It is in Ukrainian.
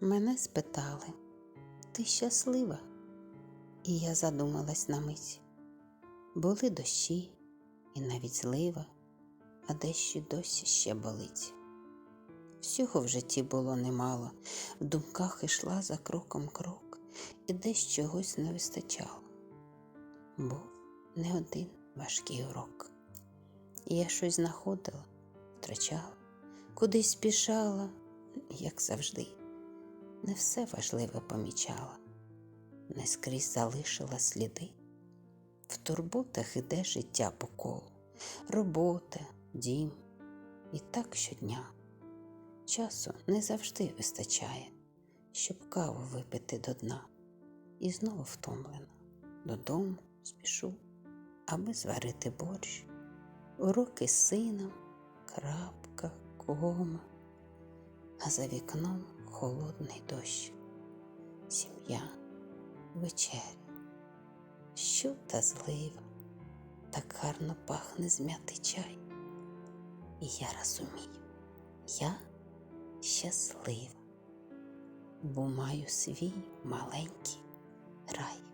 Мене спитали, ти щаслива? І я задумалась на мить. Були дощі і навіть злива, а дещо досі ще болить. Всього в житті було немало, в думках ішла за кроком крок, і десь чогось не вистачало. Був не один важкий урок. Я щось знаходила, втрачала, кудись спішала, як завжди. Не все важливе помічала, не скрізь залишила сліди. В турботах іде життя по колу, робота, дім, і так щодня. Часу не завжди вистачає, щоб каву випити до дна. І знову втомлена. Додому спішу, аби зварити борщ. Уроки з сином, крапка, кома, а за вікном холодний дощ. Сім'я, вечеря, що та злива, так гарно пахне зм'ятий чай. І я розумію, я щаслива, бо маю свій маленький рай.